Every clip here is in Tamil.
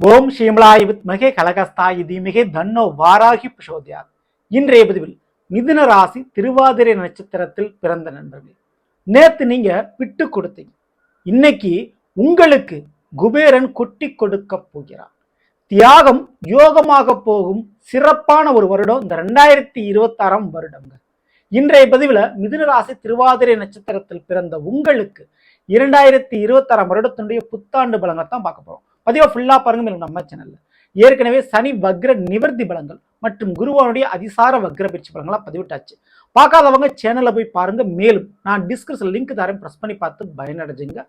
ஓம் ஷீமலாய் வித்மகே கலகஸ்தாய் தீமிகே தன்னோ வாராகி பிரசோதியார் இன்றைய பதிவில் மிதுன ராசி திருவாதிரை நட்சத்திரத்தில் பிறந்த நண்பர்கள் நேத்து நீங்க விட்டு கொடுத்தீங்க. இன்னைக்கு உங்களுக்கு குபேரன் கொட்டி கொடுக்க போகிறார். தியாகம் யோகமாக போகும் சிறப்பான ஒரு வருடம் இந்த ரெண்டாயிரத்தி இருபத்தாறாம் வருடங்க. இன்றைய பதிவில் மிதுன ராசி திருவாதிரை நட்சத்திரத்தில் பிறந்த உங்களுக்கு இரண்டாயிரத்தி இருபத்தாறாம் வருடத்தினுடைய புத்தாண்டு பலங்களை தான் பார்க்க போகிறோம் பதிவை ஃபுல்லாக பாருங்க மேலும் நம்ம சேனலில் ஏற்கனவே சனி வக்ர நிவர்த்தி பலங்கள் மற்றும் குருவானுடைய அதிசார வக்ர பயிற்சி பலங்களா பதிவிட்டாச்சு. பார்க்காதவங்க சேனலில் போய் பாருங்கள் மேலும். நான் டிஸ்கிரிப்ஷன் லிங்க் தரேன். ப்ரெஸ் பண்ணி பார்த்து பயனடைஞ்சுங்க.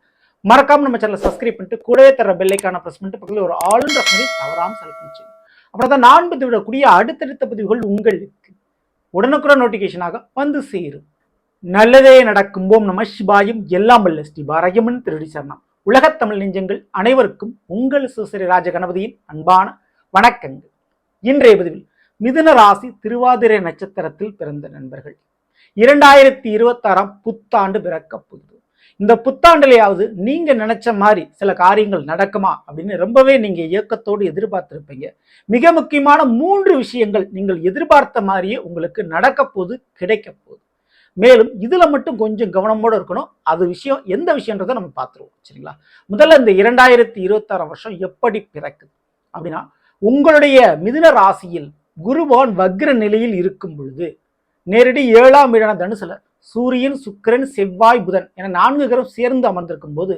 மறக்காமல் நம்ம சேனலை சப்ஸ்கிரைப் பண்ணிட்டு கூடவே தர பெல்லைக்கான ப்ரெஸ் பண்ணிட்டு பக்கத்தில் ஒரு ஆளுன்ற மாதிரி தவறாம செலக்ட் பண்ணிச்சுங்க அப்புறம் தான் நான் பதிவிடக்கூடிய அடுத்தடுத்த பதிவுகள் உங்களுக்கு உடனுக்குடன் நோட்டிஃபிகேஷனாக வந்து சேரும். நல்லதே நடக்கும் போம் நம சிவாயும். எல்லாம் வல்ல ஸ்ரீ பாரயமன் திருடி சரணம். உலகத் தமிழ் நெஞ்சங்கள் அனைவருக்கும் உங்கள் சுசிறி ராஜ கணபதியின் அன்பான வணக்கங்கள். இன்றைய பதிவில் மிதுன ராசி திருவாதிரை நட்சத்திரத்தில் பிறந்த நண்பர்கள். இரண்டாயிரத்தி இருபத்தாறாம் புத்தாண்டு பிறக்க போகுது. இந்த புத்தாண்டுலையாவது நீங்க நினைச்ச மாதிரி சில காரியங்கள் நடக்குமா அப்படின்னு ரொம்பவே நீங்க இயக்கத்தோடு எதிர்பார்த்திருப்பீங்க. மிக முக்கியமான மூன்று விஷயங்கள் நீங்கள் எதிர்பார்த்த மாதிரியே உங்களுக்கு நடக்க போது கிடைக்க போகுது. மேலும் இதில் மட்டும் கொஞ்சம் கவனமோடு இருக்கணும். அது விஷயம் எந்த விஷயன்றதை நம்ம பார்த்துருவோம். சரிங்களா? முதல்ல இந்த இரண்டாயிரத்தி இருபத்தாறு வருஷம் எப்படி பிறக்குது? அப்படின்னா உங்களுடைய மிதுன ராசியில் குருவான் வக்ர நிலையில் இருக்கும் பொழுது நேரடி ஏழாம் வீடான தனுசுல சூரியன் சுக்கிரன் செவ்வாய் புதன் என நான்கு கிரகம் சேர்ந்து அமர்ந்திருக்கும் போது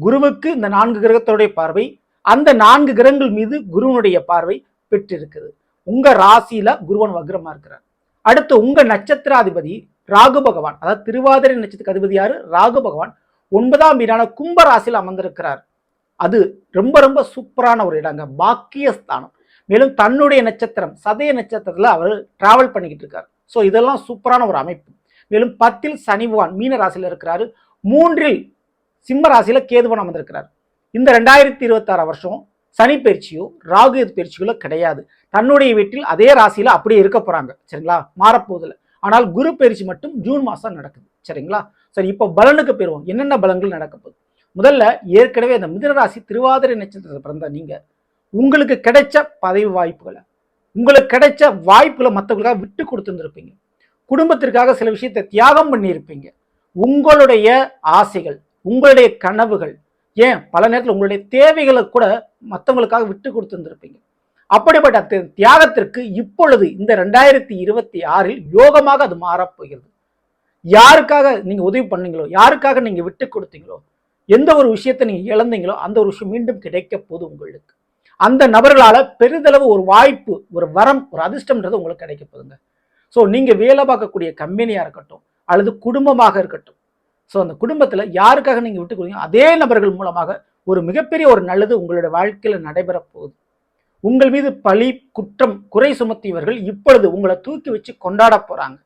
குருவுக்கு இந்த நான்கு கிரகத்தோடைய பார்வை அந்த நான்கு கிரகங்கள் மீது குருவனுடைய பார்வை பெற்றிருக்குது. உங்க ராசியில குருவன் வக்ரமா இருக்கிறார். அடுத்து உங்க நட்சத்திராதிபதி ராகு பகவான் அதாவது திருவாதிரை நட்சத்திர அதிபதி யாரு? ராகு பகவான். ஒன்பதாம் வீடான கும்ப ராசியில் அமர்ந்திருக்கிறார். அது ரொம்ப ரொம்ப சூப்பரான ஒரு இடங்க. பாக்கியஸ்தானம். மேலும் தன்னுடைய நட்சத்திரம் சதய நட்சத்திரத்தில் அவர் டிராவல் பண்ணிக்கிட்டு இருக்கார். ஸோ இதெல்லாம் சூப்பரான ஒரு அமைப்பு. மேலும் பத்தில் சனி பகவான் மீன ராசியில் இருக்கிறாரு. மூன்றில் சிம்ம ராசியில கேதுவன் அமர்ந்திருக்கிறார். இந்த ரெண்டாயிரத்தி இருபத்தாறு வருஷம் சனி பயிற்சியோ ராகு பயிற்சிகளோ கிடையாது. தன்னுடைய வீட்டில் அதே ராசியில அப்படியே இருக்க போகிறாங்க சரிங்களா? மாறப்போதில்லை ஆனால் குரு பயிற்சி மட்டும் ஜூன் மாதம் நடக்குது. சரிங்களா? சரி இப்போ பலனுக்கு பெறுவோம். என்னென்ன பலன்கள் நடக்க போகுது? முதல்ல ஏற்கனவே அந்த மிதனராசி திருவாதிரை நட்சத்திரத்தில் பிறந்த நீங்கள் உங்களுக்கு கிடைச்ச பதவி வாய்ப்புகளை உங்களுக்கு கிடைச்ச வாய்ப்புகளை மற்றவங்களுக்காக விட்டு கொடுத்துருந்துருப்பீங்க. குடும்பத்திற்காக சில விஷயத்தை தியாகம் பண்ணியிருப்பீங்க. உங்களுடைய ஆசைகள் உங்களுடைய கனவுகள் ஏன்? பல நேரத்தில் உங்களுடைய தேவைகளை கூட மற்றவங்களுக்காக விட்டு கொடுத்துருந்துருப்பீங்க. அப்படிப்பட்ட தியாகத்திற்கு இப்பொழுது இந்த ரெண்டாயிரத்தி இருபத்தி ஆறில் யோகமாக அது மாறப்போகிறது யாருக்காக நீங்கள் உதவி பண்ணீங்களோ யாருக்காக நீங்கள் விட்டு கொடுத்தீங்களோ எந்த ஒரு விஷயத்தை நீங்கள் இழந்தீங்களோ அந்த ஒரு விஷயம் மீண்டும் கிடைக்க போகுது உங்களுக்கு. அந்த நபர்களால் பெரிதளவு ஒரு வாய்ப்பு ஒரு வரம் ஒரு அதிர்ஷ்டம்ன்றது உங்களுக்கு கிடைக்க போகுதுங்க ஸோ நீங்கள் வேலை பார்க்கக்கூடிய கம்பெனியாக இருக்கட்டும் அல்லது குடும்பமாக இருக்கட்டும். ஸோ அந்த குடும்பத்தில் யாருக்காக நீங்கள் விட்டு கொடுங்க அதே நபர்கள் மூலமாக ஒரு மிகப்பெரிய ஒரு நல்லது உங்களுடைய வாழ்க்கையில் நடைபெற போகுது. உங்கள் மீது பழி குற்றம் குறை சுமத்தியவர்கள் இப்பொழுது உங்களை தூக்கி வச்சு கொண்டாட போறாங்க.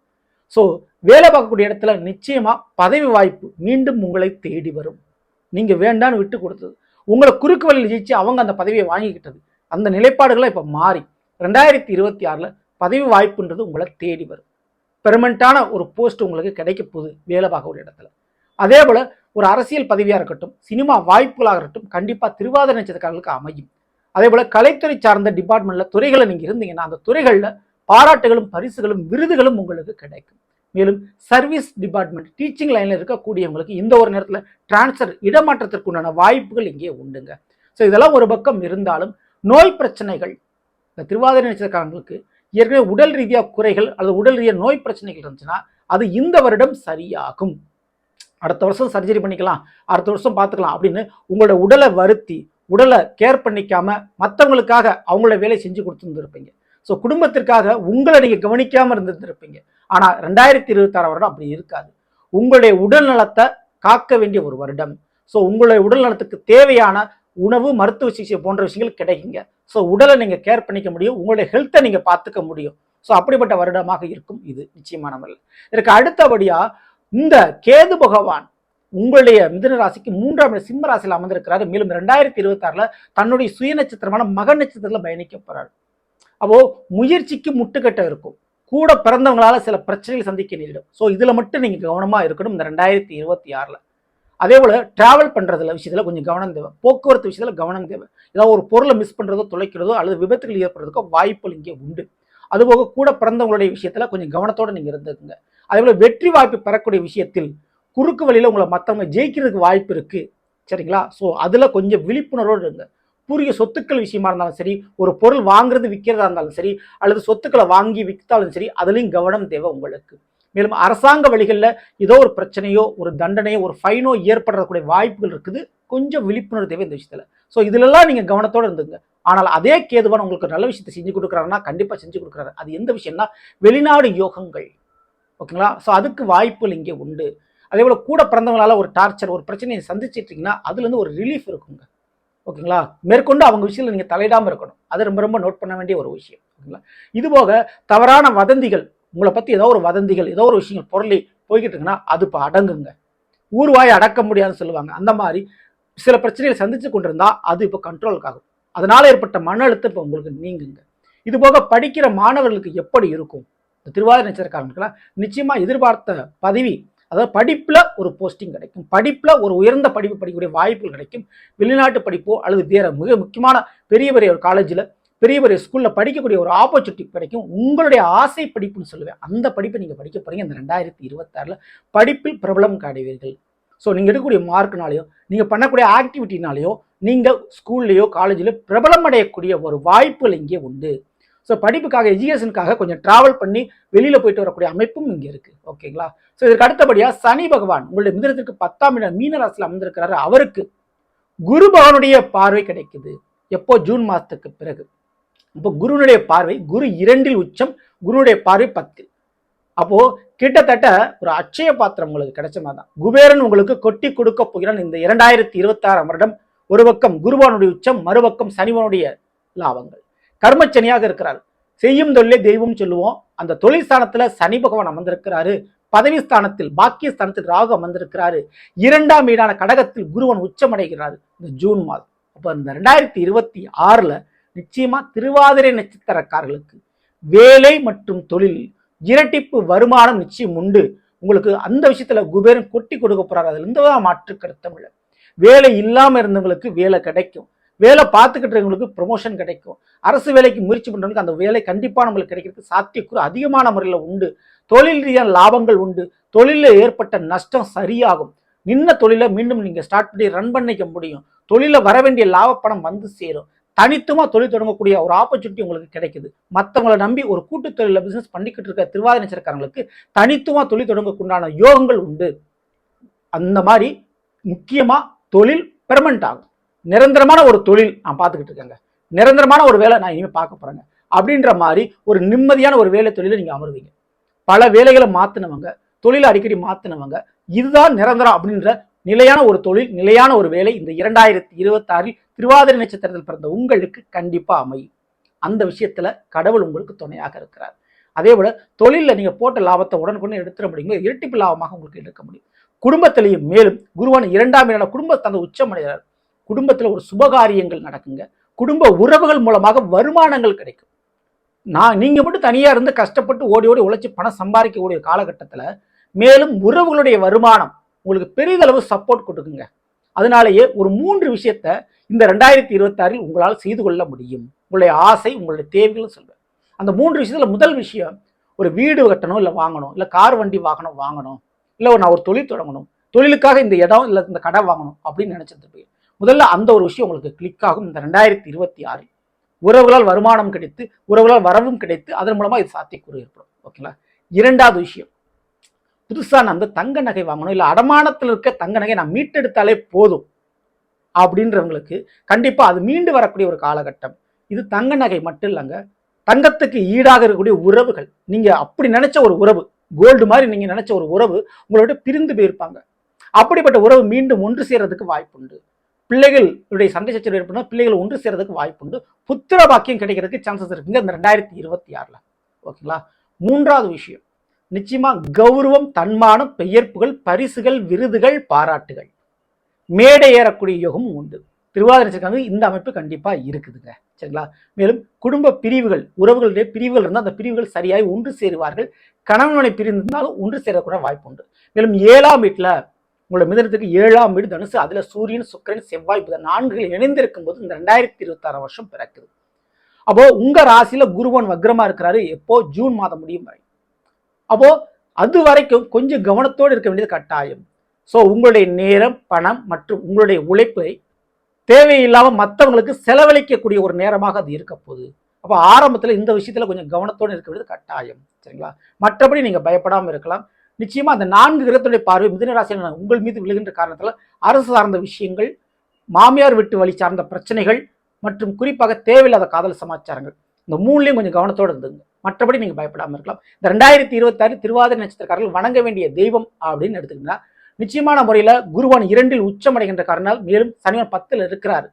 ஸோ வேலை பார்க்கக்கூடிய இடத்துல நிச்சயமா பதவி வாய்ப்பு மீண்டும் உங்களை தேடி வரும். நீங்க வேண்டான்னு விட்டு கொடுத்தது. உங்களை குறுக்கு வழியில் ஜெயிச்சு அவங்க அந்த பதவியை வாங்கிக்கிட்டது. அந்த நிலைப்பாடுகளை இப்போ மாறி ரெண்டாயிரத்தி இருபத்தி ஆறில் பதவி வாய்ப்புன்றது உங்களை தேடி வரும். பெர்மனண்ட்டான ஒரு போஸ்ட் உங்களுக்கு கிடைக்க போகுது வேலை பார்க்கக்கூடிய இடத்துல. அதே போல் ஒரு அரசியல் பதவியாக இருக்கட்டும் சினிமா வாய்ப்புகளாக இருக்கட்டும் கண்டிப்பாக திருவாதிரை நட்சத்திரக்காரர்களுக்கு அமையும். அதே போல் கலைத்துறை சார்ந்த டிபார்ட்மெண்ட்டில் துறைகளை நீங்கள் இருந்தீங்கன்னா அந்த துறைகளில் பாராட்டுகளும் பரிசுகளும் விருதுகளும் உங்களுக்கு கிடைக்கும். மேலும் சர்வீஸ் டிபார்ட்மெண்ட் டீச்சிங் லைனில் இருக்கக்கூடியவங்களுக்கு இந்த ஒரு நேரத்தில் டிரான்ஸ்ஃபர் இடமாற்றத்திற்குண்டான வாய்ப்புகள் இங்கே உண்டுங்க. ஸோ இதெல்லாம் ஒரு பக்கம் இருந்தாலும் நோய் பிரச்சனைகள் இந்த திருவாதிரை நட்சத்திரக்காரங்களுக்கு ஏற்கனவே உடல் ரீதியாக குறைகள் அல்லது உடல் ரீதியாக நோய் பிரச்சனைகள் இருந்துச்சுன்னா அது இந்த வருடம் சரியாகும். அடுத்த வருஷம் சர்ஜரி பண்ணிக்கலாம் அடுத்த வருஷம் பார்த்துக்கலாம் அப்படின்னு உங்களோட உடலை வருத்தி உடலை கேர் பண்ணிக்காம மற்றவங்களுக்காக அவங்கள வேலை செஞ்சு கொடுத்துருந்துருப்பீங்க. ஸோ குடும்பத்திற்காக உங்களை நீங்கள் கவனிக்காமல் இருந்திருந்திருப்பீங்க. ஆனால் ரெண்டாயிரத்தி இருபத்தாறு வருடம் அப்படி இருக்காது. உங்களுடைய உடல் நலத்தை காக்க வேண்டிய ஒரு வருடம். ஸோ உங்களுடைய உடல் நலத்துக்கு தேவையான உணவு மருத்துவ சிகிச்சை போன்ற விஷயங்கள் கிடைக்குங்க. ஸோ உடலை நீங்கள் கேர் பண்ணிக்க முடியும். உங்களுடைய ஹெல்த்தை நீங்கள் பார்த்துக்க முடியும். ஸோ அப்படிப்பட்ட வருடமாக இருக்கும் இது. நிச்சயமான முறையில் இதற்கு அடுத்தபடியாக இந்த கேது பகவான் உங்களுடைய மிதன ராசிக்கு மூன்றாம் இடம் சிம்ம ராசியில் அமர்ந்திருக்கிறாரு. மேலும் ரெண்டாயிரத்தி இருபத்தாறுல தன்னுடைய சுய நட்சத்திரமான மக நட்சத்திரத்தில் பயணிக்க போறாரு. அப்போ முயற்சிக்கு முட்டுக்கட்டை இருக்கும். கூட பிறந்தவங்களால சில பிரச்சனைகள் சந்திக்க நேரிடும். ஸோ இதுல மட்டும் நீங்க கவனமா இருக்கணும் இந்த ரெண்டாயிரத்தி இருபத்தி ஆறுல அதே போல டிராவல் பண்றதுல விஷயத்துல கொஞ்சம் கவனம் தேவை. போக்குவரத்து விஷயத்துல கவனம் தேவை. ஏதாவது ஒரு பொருளை மிஸ் பண்றதோ தொலைக்கிறதோ அல்லது விபத்துகள் ஏற்படுறதுக்கோ வாய்ப்புகள் இங்கே உண்டு. அதுபோக கூட பிறந்தவங்களுடைய விஷயத்துல கொஞ்சம் கவனத்தோட நீங்க இருந்துக்குங்க. அதே போல வெற்றி வாய்ப்பு பெறக்கூடிய விஷயத்தில் குறுக்கு வழியில் உங்களை மற்றவங்க ஜெயிக்கிறதுக்கு வாய்ப்பு இருக்குது சரிங்களா? ஸோ அதில் கொஞ்சம் விழிப்புணர்வோடு இருங்க. பூர்வீக சொத்துக்கள் விஷயமா இருந்தாலும் சரி ஒரு பொருள் வாங்குறது விற்கிறதா இருந்தாலும் சரி அல்லது சொத்துக்களை வாங்கி விற்றாலும் சரி அதுலேயும் கவனம் தேவை உங்களுக்கு. மேலும் அரசாங்க வழிகளில் ஏதோ ஒரு பிரச்சனையோ ஒரு தண்டனையோ ஒரு ஃபைனோ ஏற்படக்கூடிய வாய்ப்புகள் இருக்குது. கொஞ்சம் விழிப்புணர்வு தேவை இந்த விஷயத்தில். ஸோ இதிலெல்லாம் நீங்கள் கவனத்தோடு இருந்துங்க. ஆனால் அதே கேதுவான் உங்களுக்கு நல்ல விஷயத்தை செஞ்சு கொடுக்குறாருன்னா கண்டிப்பாக செஞ்சு கொடுக்குறாரு. அது எந்த விஷயம்னா வெளிநாடு யோகங்கள். ஓகேங்களா? ஸோ அதுக்கு வாய்ப்புகள் இங்கே உண்டு. அதே போல் கூட பிறந்தவங்களால ஒரு டார்ச்சர் ஒரு பிரச்சனையை சந்திச்சுட்டு இருக்கீங்கன்னா அதுலேருந்து ஒரு ரிலீஃப் இருக்குங்க. ஓகேங்களா? மேற்கொண்டு அவங்க விஷயத்தில் நீங்கள் தலையிடாமல் இருக்கணும். அது ரொம்ப ரொம்ப நோட் பண்ண வேண்டிய ஒரு விஷயம். ஓகேங்களா? இது போக தவறான வதந்திகள் உங்களை பற்றி ஏதோ ஒரு வதந்திகள் ஏதோ ஒரு விஷயங்கள் பொருளி போய்கிட்டு இருக்குன்னா அது இப்போ அடங்குங்க. ஊர்வாய் அடக்க முடியாதுன்னு சொல்லுவாங்க. அந்த மாதிரி சில பிரச்சனைகளை சந்தித்து கொண்டிருந்தா அது இப்போ கண்ட்ரோலுக்கு ஆகும். அதனால் ஏற்பட்ட மன அழுத்தம் இப்போ உங்களுக்கு நீங்குங்க. இது போக படிக்கிற மாணவர்களுக்கு எப்படி இருக்கும்? இந்த திருவாதிரை நட்சத்திரக்காரங்களுக்குலாம் நிச்சயமாக எதிர்பார்த்த பதவி அதாவது படிப்பில் ஒரு போஸ்டிங் கிடைக்கும். படிப்பில் ஒரு உயர்ந்த படிப்பு படிக்கக்கூடிய வாய்ப்புகள் கிடைக்கும். வெளிநாட்டு படிப்போ அல்லது வேறு மிக முக்கியமான பெரிய பெரிய ஒரு காலேஜில் பெரிய பெரிய ஸ்கூலில் படிக்கக்கூடிய ஒரு ஆப்பர்ச்சுனிட்டி கிடைக்கும். உங்களுடைய ஆசை படிப்புன்னு சொல்லுவேன். அந்த படிப்பை நீங்கள் படிக்க போகிறீங்க இந்த ரெண்டாயிரத்தி இருபத்தாறில் படிப்பில் பிரபலம் காடுவீர்கள் ஸோ நீங்கள் எடுக்கக்கூடிய மார்க்னாலேயோ நீங்கள் பண்ணக்கூடிய ஆக்டிவிட்டினாலேயோ நீங்கள் ஸ்கூல்லையோ காலேஜில் பிரபலம் அடையக்கூடிய ஒரு வாய்ப்புகள் இங்கே உண்டு. ஸோ படிப்புக்காக எஜுகேஷனுக்காக கொஞ்சம் ட்ராவல் பண்ணி வெளியில் போயிட்டு வரக்கூடிய அமைப்பும் இங்கே இருக்குது ஓகேங்களா ஸோ இதற்கு அடுத்தபடியாக சனி பகவான் உங்களுடைய மிதனத்திற்கு பத்தாம் இடம் மீனராசியில் அமர்ந்திருக்கிறாரு. அவருக்கு குரு பகவானுடைய பார்வை கிடைக்குது. எப்போ? ஜூன் மாதத்துக்கு பிறகு. இப்போ குருனுடைய பார்வை குரு இரண்டில் உச்சம் குருனுடைய பார்வை பத்தில். அப்போ கிட்டத்தட்ட ஒரு அட்சய பாத்திரம் உங்களுக்கு கிடைச்ச மாதிரி தான். குபேரன் உங்களுக்கு கொட்டி கொடுக்க போகிறான் இந்த இரண்டாயிரத்தி இருபத்தாறாம் வருடம். ஒரு பக்கம் குருவானுடைய உச்சம் மறுபக்கம் சனிவனுடைய லாபங்கள். கர்மச்சனியாக இருக்கிறார் செய்யும் தொழிலே தெய்வம் சொல்லுவோம். அந்த தொழில் ஸ்தானத்துல சனி பகவான் அமர்ந்திருக்கிறாரு. பதவி ஸ்தானத்தில் பாக்கிய ஸ்தானத்தில் ராகு அமர்ந்திருக்கிறாரு. இரண்டாம் வீடான கடகத்தில் குருவன் உச்சமடைகிறார். இந்த ஜூன் மாதம். அப்போ இந்த ரெண்டாயிரத்தி இருபத்தி ஆறில் நிச்சயமாக திருவாதிரை நட்சத்திரக்காரர்களுக்கு வேலை மற்றும் தொழில் இரட்டிப்பு வருமானம் நிச்சயம் உண்டு. உங்களுக்கு அந்த விஷயத்துல குபேரன் கொட்டி கொடுக்க போறாரு. அதுல இருந்து தான் மாற்று கருத்தம் இல்லை வேலை இல்லாமல் இருந்தவங்களுக்கு வேலை கிடைக்கும். வேலை பார்த்துக்கிட்டு இருக்கவங்களுக்கு ப்ரொமோஷன் கிடைக்கும். அரசு வேலைக்கு முயற்சி பண்ணுறவங்களுக்கு அந்த வேலை கண்டிப்பாக நம்மளுக்கு கிடைக்கிறதுக்கு சாத்தியக்கூறு அதிகமான முறையில் உண்டு. தொழில் ரீதியான லாபங்கள் உண்டு. தொழிலில் ஏற்பட்ட நஷ்டம் சரியாகும். நின்ன தொழிலை மீண்டும் நீங்கள் ஸ்டார்ட் பண்ணி ரன் பண்ணிக்க முடியும். தொழிலில் வர வேண்டிய லாபப்பணம் வந்து சேரும். தனித்துமா தொழில் தொடங்கக்கூடிய ஒரு ஆப்பர்ச்சுனிட்டி உங்களுக்கு கிடைக்குது. மற்றவங்களை நம்பி ஒரு கூட்டு தொழிலில் பிஸ்னஸ் பண்ணிக்கிட்டு இருக்க திருவாதிரை நட்சத்திரக்காரங்களுக்கு தனித்துவமாக தொழில் தொடங்கக்குண்டான யோகங்கள் உண்டு. அந்த மாதிரி முக்கியமாக தொழில் பெர்மனண்ட் ஆகும். நிரந்தரமான ஒரு தொழில் நான் பார்த்துக்கிட்டு இருக்கேங்க. நிரந்தரமான ஒரு வேலை நான் இனிமேல் பார்க்க போறேங்க. அப்படின்ற மாதிரி ஒரு நிம்மதியான ஒரு வேலை தொழிலை நீங்கள் அமருவீங்க. பல வேலைகளை மாற்றினவங்க தொழிலை அடிக்கடி மாற்றினவங்க இதுதான் நிரந்தரம் அப்படின்ற நிலையான ஒரு தொழில் நிலையான ஒரு வேலை இந்த இரண்டாயிரத்தி இருபத்தாறில் திருவாதிரை நட்சத்திரத்தில் பிறந்த உங்களுக்கு கண்டிப்பாக அமையும். அந்த விஷயத்துல கடவுள் உங்களுக்கு துணையாக இருக்கிறார். அதே போல தொழிலில் நீங்கள் போட்ட லாபத்தை உடனுக்குடனே எடுத்துட முடியுங்க. இரட்டிப்பு லாபமாக உங்களுக்கு எடுக்க முடியும். குடும்பத்திலையும் மேலும் குருவான இரண்டாம் இடம் குடும்பத்தை அந்த உச்சமடைகிறார் குடும்பத்தில் ஒரு சுபகாரியங்கள் நடக்குங்க. குடும்ப உறவுகள் மூலமாக வருமானங்கள் கிடைக்கும். நான் நீங்கள் மட்டும் தனியாக இருந்து கஷ்டப்பட்டு ஓடி ஓடி உழைச்சி பணம் சம்பாதிக்கக்கூடிய காலகட்டத்தில் மேலும் உறவுகளுடைய வருமானம் உங்களுக்கு பெரிதளவு சப்போர்ட் கொடுக்குங்க. அதனாலேயே ஒரு மூன்று விஷயத்த இந்த ரெண்டாயிரத்தி இருபத்தாறில் உங்களால் செய்து கொள்ள முடியும். உங்களுடைய ஆசை உங்களுடைய தேவைகளும் சொல்வேன். அந்த மூன்று விஷயத்தில் முதல் விஷயம் ஒரு வீடு கட்டணும் இல்லை வாங்கணும் இல்லை கார் வண்டி வாங்கணும் வாங்கணும் இல்லை நான் ஒரு தொழில் தொடங்கணும் தொழிலுக்காக இந்த இடம் இல்லை இந்த கடை வாங்கணும் அப்படின்னு நினைச்சிட்டு முதல்ல அந்த ஒரு விஷயம் உங்களுக்கு கிளிக் ஆகும். இந்த ரெண்டாயிரத்தி இருபத்தி ஆறு உறவுகளால் வருமானம் கிடைத்து உறவுகளால் வரவும் கிடைத்து அதன் மூலமாக இது சாத்தியக்கூறு ஏற்படும். ஓகேங்களா இரண்டாவது விஷயம் புதுசாக நான் வந்து தங்க நகை வாங்கணும் இல்லை அடமானத்தில் இருக்க தங்க நகை நான் மீட்டெடுத்தாலே போதும் அப்படின்றவங்களுக்கு கண்டிப்பாக அது மீண்டு வரக்கூடிய ஒரு காலகட்டம். இது தங்க நகை மட்டும் இல்லைங்க தங்கத்துக்கு ஈடாக இருக்கக்கூடிய உறவுகள். நீங்கள் அப்படி நினச்ச ஒரு உறவு கோல்டு மாதிரி நீங்கள் நினச்ச ஒரு உறவு உங்களோட பிரிந்து போயிருப்பாங்க. அப்படிப்பட்ட உறவு மீண்டும் ஒன்று சேர்றதுக்கு வாய்ப்புண்டு. பிள்ளைகளுடைய சண்டை சச்சரவு ஏற்படும் பிள்ளைகள் ஒன்று சேர்றதுக்கு வாய்ப்புண்டு புத்திர பாக்கியம் கிடைக்கிறதுக்கு சான்சஸ் இருக்குங்க இந்த ரெண்டாயிரத்தி இருபத்தி ஆறில். ஓகேங்களா? மூன்றாவது விஷயம். நிச்சயமா கௌரவம் தன்மானம் பெயர்ப்புகள் பரிசுகள் விருதுகள் பாராட்டுகள். மேடை ஏறக்கூடிய யோகமும் உண்டு. திருவாதிரை இந்த அமைப்பு கண்டிப்பா இருக்குதுங்க. சரிங்களா? மேலும் குடும்ப பிரிவுகள் உறவுகளுடைய பிரிவுகள் இருந்தால் அந்த பிரிவுகள் சரியாய் ஒன்று சேருவார்கள். கணவனை பிரிந்திருந்தாலும் ஒன்று சேரக்கூட வாய்ப்பு உண்டு. மேலும் ஏழாம் வீட்டில் உங்களோட மிதனத்துக்கு ஏழாம் வீடு தனுசு அதில் சூரியன் சுக்கரன் செவ்வாய் புதன் நான்குகள் இணைந்திருக்கும் போது இந்த ரெண்டாயிரத்தி இருபத்தாறு வருஷம் பிறக்குது. அப்போ உங்க ராசியில குருவன் வக்ரமா இருக்கிறாரு. எப்போ? ஜூன் மாதம் முடியும் வரை. அப்போ அது வரைக்கும் கொஞ்சம் கவனத்தோடு இருக்க வேண்டியது கட்டாயம். ஸோ உங்களுடைய நேரம் பணம் மற்றும் உங்களுடைய உழைப்பை தேவையில்லாமல் மற்றவங்களுக்கு செலவழிக்கக்கூடிய ஒரு நேரமாக அது இருக்க போகுது. அப்போ ஆரம்பத்தில் இந்த விஷயத்தில் கொஞ்சம் கவனத்தோடு இருக்க வேண்டியது கட்டாயம். சரிங்களா? மற்றபடி நீங்கள் பயப்படாமல் இருக்கலாம். நிச்சயமா அந்த நான்கு கிரகத்துடைய பார்வை மிதுன உங்கள் மீது விழுகின்ற காரணத்தில் அரசு சார்ந்த விஷயங்கள் மாமியார் விட்டு வழி சார்ந்த பிரச்சனைகள் மற்றும் குறிப்பாக தேவையில்லாத காதல் சமாச்சாரங்கள். இந்த மூணுலையும் கொஞ்சம் கவனத்தோடு இருந்துங்க. மற்றபடி நீங்கள் பயப்படாமல் இருக்கலாம். இந்த ரெண்டாயிரத்தி இருபத்தாறு திருவாதிரை நட்சத்திரக்காரர்கள் வணங்க வேண்டிய தெய்வம் அப்படின்னு எடுத்துக்கிட்டா நிச்சயமான முறையில் குருவான் இரண்டில் உச்சமடைகின்ற காரணம் மேலும் சனிவன் பத்தில் இருக்கிறார்.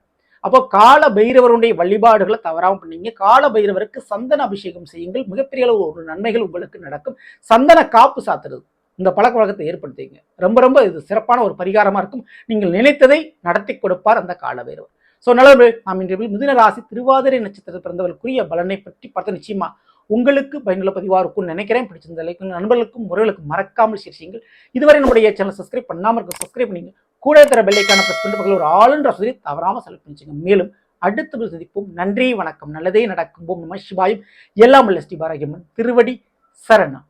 அப்போ கால பைரவருடைய வழிபாடுகளை தவறாமல் பண்ணீங்க. கால பைரவருக்கு சந்தன அபிஷேகம் செய்யுங்கள். மிகப்பெரிய அளவு ஒரு நன்மைகள் உங்களுக்கு நடக்கும். சந்தன காப்பு சாத்துறது. இந்த பழக்க வழக்கத்தை ஏற்படுத்திங்க ரொம்ப ரொம்ப இது சிறப்பான ஒரு பரிகாரமாக இருக்கும். நீங்கள் நினைத்ததை நடத்தி கொடுப்பார் அந்த கால ஸோ நல்லவர்கள் நாம் இன்று மிதுன ராசி திருவாதிரை நட்சத்திரத்தில் பிறந்தவர்களுக்குரிய பலனை பற்றி பார்த்து நிச்சயமா உங்களுக்கு பயனுள்ள பதிவாக இருக்கும்னு நினைக்கிறேன். பிடிச்சிருந்த லைக் நண்பர்களுக்கும் முறைகளுக்கும் மறக்காமல் ஷேர் செய்யுங்கள். இதுவரை நம்முடைய சேனல் சப்ஸ்கிரைப் பண்ணாமல் இருக்க சப்ஸ்கிரைப் பண்ணிங்க. கூட தர பெல்லைக்கான ப்ரெஸ் பண்ணிட்டு பக்கத்தில் ஒரு ஆளுன்ற சொல்லி தவறாமல் செலக்ட் பண்ணிச்சுங்க. மேலும் அடுத்த சந்திப்போம். நன்றி வணக்கம். நல்லதே நடக்கும். போம் நம சிவாயும். எல்லாம் உள்ள ஸ்ரீபாராகியம்மன் திருவடி சரணம்.